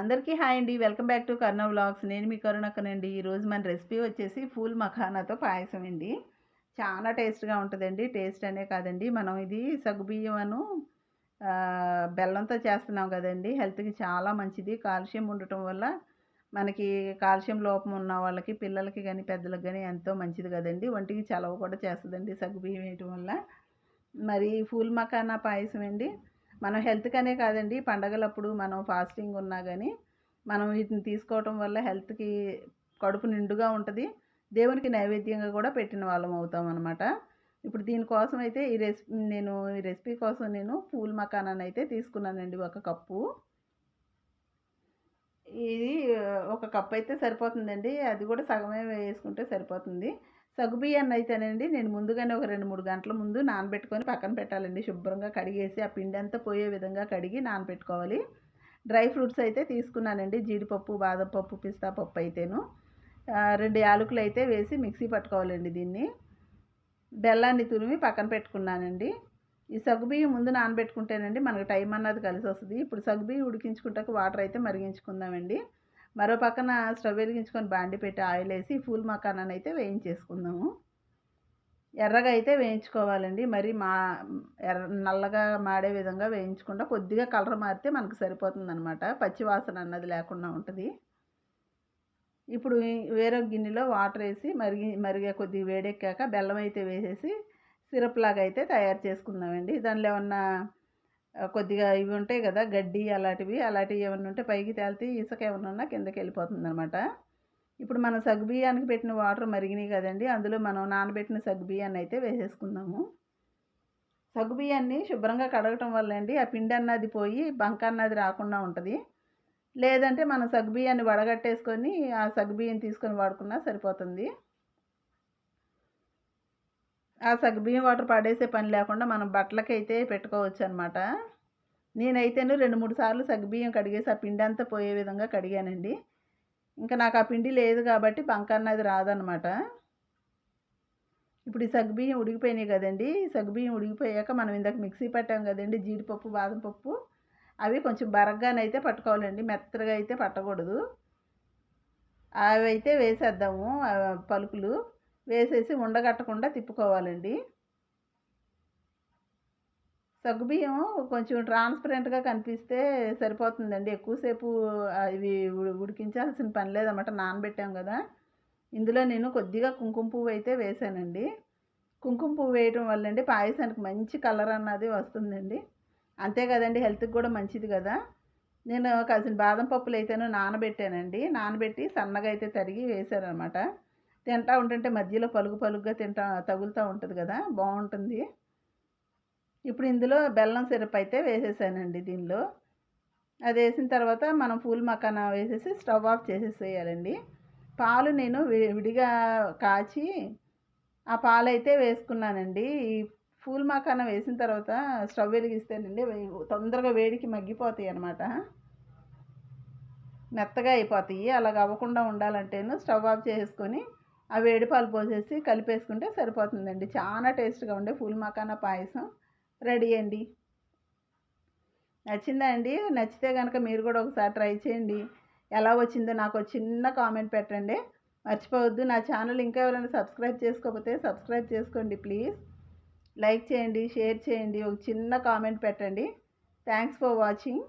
అందరికీ హాయ్ అండి. Welcome back to Karna vlogs. నేను మీ కరుణక్కనండి. ఈరోజు మన రెసిపీ వచ్చేసి ఫూల్ మఖానాతో పాయసం అండి. చాలా టేస్ట్గా ఉంటుందండి. టేస్ట్ అనే కాదండి. మనం ఇది సగ్గుబియ్యమను బెల్లంతో చేస్తున్నాం కదండి. హెల్త్కి చాలా మంచిది. కాల్షియం ఉండటం వల్ల మనకి కాల్షియం లోపం ఉన్న వాళ్ళకి పిల్లలకి కానీ పెద్దలకు కానీ ఎంతో మంచిది కదండి. ఒంటికి చలవ కూడా చేస్తుందండి సగ్గుబియ్యం వేయటం వల్ల. మరి ఫూల్ మఖానా పాయసం అండి. మనం హెల్త్కనే కాదండి. పండగలప్పుడు మనం ఫాస్టింగ్ ఉన్నా కానీ మనం వీటిని తీసుకోవటం వల్ల హెల్త్కి కడుపు నిండుగా ఉంటుంది. దేవునికి నైవేద్యంగా కూడా పెట్టిన వాళ్ళం అవుతాం అనమాట ఇప్పుడు దీనికోసం అయితే ఈ రెసిపీ నేను ఈ రెసిపీ కోసం నేను పూల్ మకానాన్ని అయితే తీసుకున్నానండి ఒక కప్పు. ఇది ఒక కప్ అయితే సరిపోతుందండి. అది కూడా సగమే వేసుకుంటే సరిపోతుంది. సగ్గుబియ్యాన్ని అయితేనండి నేను ముందుగానే ఒక రెండు మూడు గంటల ముందు నానబెట్టుకొని పక్కన పెట్టాలండి. శుభ్రంగా కడిగేసి ఆ పిండి అంతా పోయే విధంగా కడిగి నానబెట్టుకోవాలి. డ్రై ఫ్రూట్స్ అయితే తీసుకున్నానండి. జీడిపప్పు బాదం పప్పు పిస్తా పప్పు అయితేను. రెండు యాలకులు అయితే వేసి మిక్సీ పట్టుకోవాలండి దీన్ని. బెల్లాన్ని తురిమి పక్కన పెట్టుకున్నానండి. ఈ సగ్గుబియ్యం ముందు నానబెట్టుకుంటేనండి మనకు టైం అన్నది కలిసి వస్తుంది ఇప్పుడు సగ్గుబియ్యం ఉడికించుకుంటాక వాటర్ అయితే మరిగించుకుందామండి. మరో పక్కన స్టవ్ వెలిగించుకొని బాండి పెట్టి ఆయిల్ వేసి ఫూల్ మకానాన్ని అయితే వేయించేసుకుందాము. ఎర్రగా అయితే వేయించుకోవాలండి. మరి మా ఎర్ర నల్లగా మాడే విధంగా వేయించకుండా కొద్దిగా కలర్ మారితే మనకు సరిపోతుంది అనమాట పచ్చి వాసన అన్నది లేకుండా ఉంటుంది. ఇప్పుడు వేరే గిన్నెలో వాటర్ వేసి మరిగి మరిగే కొద్దిగా వేడెక్కాక బెల్లం అయితే వేసేసి సిరప్ లాగా అయితే తయారు చేసుకుందామండి. దానిలో ఏమన్నా కొద్దిగా ఇవి ఉంటాయి కదా గడ్డి అలాంటివి అలాంటివి ఏమైనా ఉంటే పైకి తేలితే ఇసుక ఏమైనా ఉన్నా కిందకి వెళ్ళిపోతుంది అనమాట ఇప్పుడు మనం సగ్గుబియ్యానికి పెట్టిన వాటర్ మరిగినాయి కదండి అందులో మనం నానబెట్టిన సగ్గుబియ్యాన్ని అయితే వేసేసుకుందాము. సగ్గుబియ్యాన్ని శుభ్రంగా కడగటం వల్ల అండి ఆ పిండి అన్నది పోయి బంక అన్నది రాకుండా ఉంటుంది. లేదంటే మనం సగ్గుబియ్యాన్ని వడగట్టేసుకొని ఆ సగ్గుబియ్యం తీసుకొని వాడుకున్నా సరిపోతుంది. ఆ సగ్గుబియ్యం వాటర్ పడేసే పని లేకుండా మనం బట్టలకైతే పెట్టుకోవచ్చు అనమాట నేనైతేను రెండు మూడు సార్లు సగ్గుబియ్యం కడిగేసి ఆ పిండి అంతా పోయే విధంగా కడిగానండి. ఇంకా నాకు ఆ పిండి లేదు కాబట్టి బంక అన్నది రాదనమాట ఇప్పుడు ఈ సగ్గుబియ్యం ఉడికిపోయినాయి కదండి. ఈ సగ్గుబియ్యం ఉడికిపోయాక మనం ఇందాక మిక్సీ పట్టాం కదండి జీడిపప్పు బాదం పప్పు అవి కొంచెం బరగ్గానైతే పట్టుకోవాలండి. మెత్తగా అయితే పట్టకూడదు. అవి అయితే వేసేద్దాము పలుకులు. వేసేసి ఉండగట్టకుండా తిప్పుకోవాలండి. సగ్గుబియ్యం కొంచెం ట్రాన్స్పరెంట్గా కనిపిస్తే సరిపోతుందండి. ఎక్కువసేపు అవి ఇవి ఉడికించాల్సిన పని లేదన్నమాట. నానబెట్టాం కదా. ఇందులో నేను కొద్దిగా కుంకుమ పువ్వు అయితే వేసానండి. కుంకుమ పువ్వు వేయటం వల్ల అండి పాయసానికి మంచి కలర్ అన్నది వస్తుందండి. అంతే కదండి హెల్త్కి కూడా మంచిది కదా. నేను కాసిన బాదం పప్పులు అయితేనూ నానబెట్టానండి. నానబెట్టి సన్నగా అయితే తరిగి వేశారనమాట తింటా ఉంటుంటే మధ్యలో పలుగు పలుగ్గా తింటా తగులుతూ ఉంటుంది కదా. బాగుంటుంది. ఇప్పుడు ఇందులో బెల్లం సిరప్ అయితే వేసేసానండి దీనిలో. అది వేసిన తర్వాత మనం పూల్ మకాన వేసేసి స్టవ్ ఆఫ్ చేసేసేయాలండి. పాలు నేను విడిగా కాచి ఆ పాలు అయితే వేసుకున్నానండి. ఈ పూల్ మకాన వేసిన తర్వాత స్టవ్ వెలిగిస్తేనండి తొందరగా వేడికి మగ్గిపోతాయి అన్నమాట. మెత్తగా అయిపోతాయి. అలాగ అవ్వకుండా ఉండాలంటేను స్టవ్ ఆఫ్ చేసుకొని ఆ వేడి పాలు పోసేసి కలిపేసుకుంటే సరిపోతుందండి. చాలా టేస్ట్గా ఉండే పూల్ మకాన పాయసం. రెడీ అండి. నచ్చిందా అండి? నచ్చితే కనుక మీరు కూడా ఒకసారి ట్రై చేయండి. ఎలా వచ్చిందో నాకు చిన్న కామెంట్ పెట్టండి. మర్చిపోవద్దు నా ఛానల్ ఇంకా ఎవరైనా సబ్స్క్రైబ్ చేసుకోకపోతే సబ్స్క్రైబ్ చేసుకోండి ప్లీజ్. లైక్ చేయండి షేర్ చేయండి ఒక చిన్న కామెంట్ పెట్టండి. Thanks for watching.